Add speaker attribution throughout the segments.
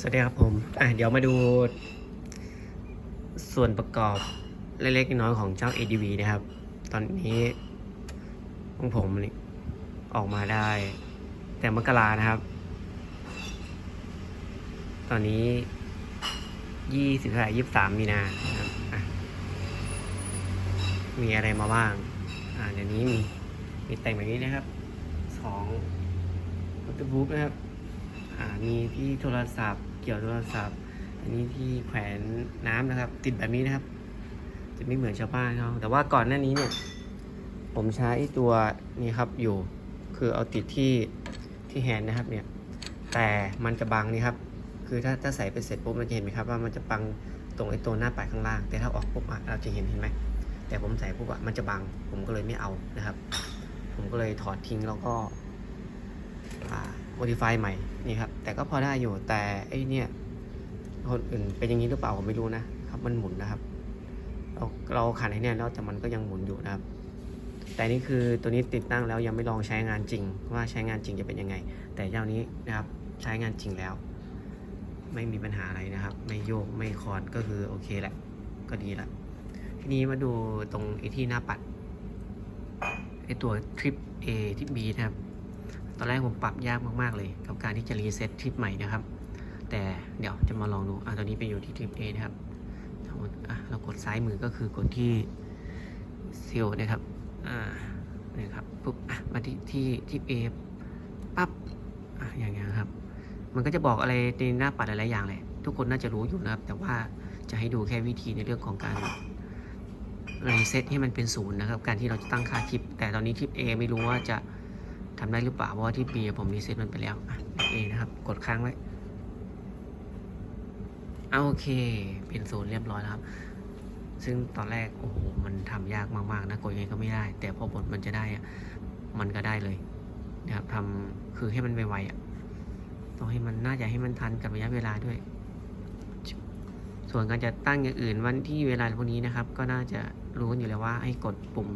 Speaker 1: สวัสดีครับผมอะเดี๋ยวมาดู ส่วนประกอบเล็กๆน้อยๆของเจ้า ADV นะครับ ตอนนี้ของผมนี่ออกมาได้ แต่มกรานะครับ ตอนนี้ยี่สิบเท่าไหร่ยี่สิบสามมีนาครับมีอะไรมาบ้าง อ่าเดี๋ยวนี้มีมีแต่งแบบนี้นะครับสองวัตถุบุ๊กนะครับ อ่ามีที่โทรศัพท์ เกี่ยวโทรศัพท์ อันนี้ที่แขวนน้ำนะครับ ติดแบบนี้นะครับ จะไม่เหมือนชาวบ้านเขาแต่ว่าก่อนหน้านี้เนี่ย ผมใช้ตัวนี้ครับอยู่ คือเอาติดที่ที่แฮนด์นะครับเนี่ย แต่มันจะบังนี่ครับ คือถ้าถ้าใส่ไปเสร็จปุ๊บเราจะเห็นไหมครับว่ามันจะบังตรงไอ้ตัวหน้าปัดข้างล่าง แต่ถ้าออกปุ๊บอะเราจะเห็นเห็นไหมแต่ผมใส่ปุ๊บอะมันจะบัง ผมก็เลยไม่เอานะครับ ผมก็เลยถอดทิ้งแล้วก็อ่า modify ใหม่นี่ครับ แต่ก็พอได้อยู่แต่ไอ้เนี่ยคนอื่นเป็นอย่างนี้หรือเปล่าผมไม่รู้นะครับมันหมุนนะครับ เราเราขันให้แน่นแล้วแต่มันก็ยังหมุนอยู่นะครับ แต่นี่คือตัวนี้ติดตั้งแล้วยังไม่ลองใช้งานจริง ว่าใช้งานจริงจะเป็นยังไง แต่เจ้านี้นะครับใช้งานจริงแล้ว ไม่มีปัญหาอะไรนะครับ ไม่โยกไม่คลอนก็คือโอเคแหละ ก็ดีละทีนี้มาดูตรงไอ้ที่หน้าปัดไอ้ตัวทริป A ทริป B นะครับ ตอนแรกผมปรับยากมากๆเลยกับการที่จะรีเซ็ตทริปใหม่นะครับ แต่เดี๋ยวจะมาลองดูอะตอนนี้ไปอยู่ที่ทริป A นะครับทั้งหมอะเรากดซ้ายมือก็คือกดที่เซลนะครับอ่านี่ครับปุ๊บอะมาที่ที่ทริป A ปั๊บอะอย่างเงี้ยครับมันก็จะบอกอะไรในหน้าปัดหลายๆอย่างแหละทุกคนน่าจะรู้อยู่นะครับ แต่ว่าจะให้ดูแค่วิธีในเรื่องของการรีเซ็ตให้มันเป็นศูนย์นะครับ การที่เราจะตั้งค่าทริป แต่ตอนนี้ทริป A ไม่รู้ว่าจะ ทำได้หรือเปล่าเพราะว่าทริป B ผมรีเซ็ตมันไปแล้วอะ A นะครับ กดค้างไว้เอาโอเค เป็นศูนย์เรียบร้อยแล้วครับ ซึ่งตอนแรก โอ้โห มันทำยากมาก ๆ นะ กดยังไงก็ไม่ได้ แต่พอบทมันจะได้อะมันก็ได้เลยนะครับทำคือให้มันไวๆอะต้องให้มันน่าจะให้มันทันกับระยะเวลาด้วย ส่วนการจะตั้งอย่างอื่นวันที่เวลาพวกนี้นะครับ ก็น่าจะรู้กันอยู่แล้วว่าให้กดปุ่ม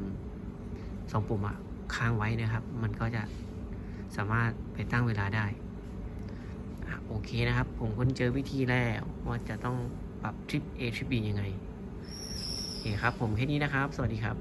Speaker 1: สองปุ่มอะ ค้างไว้นะครับ มันก็จะสามารถไปตั้งเวลาได้โอเคนะครับ ผมค้นเจอวิธีแล้วว่าจะต้องปรับทริป A ทริป B ยังไงโอเคครับ ผมแค่นี้นะครับ สวัสดีครับ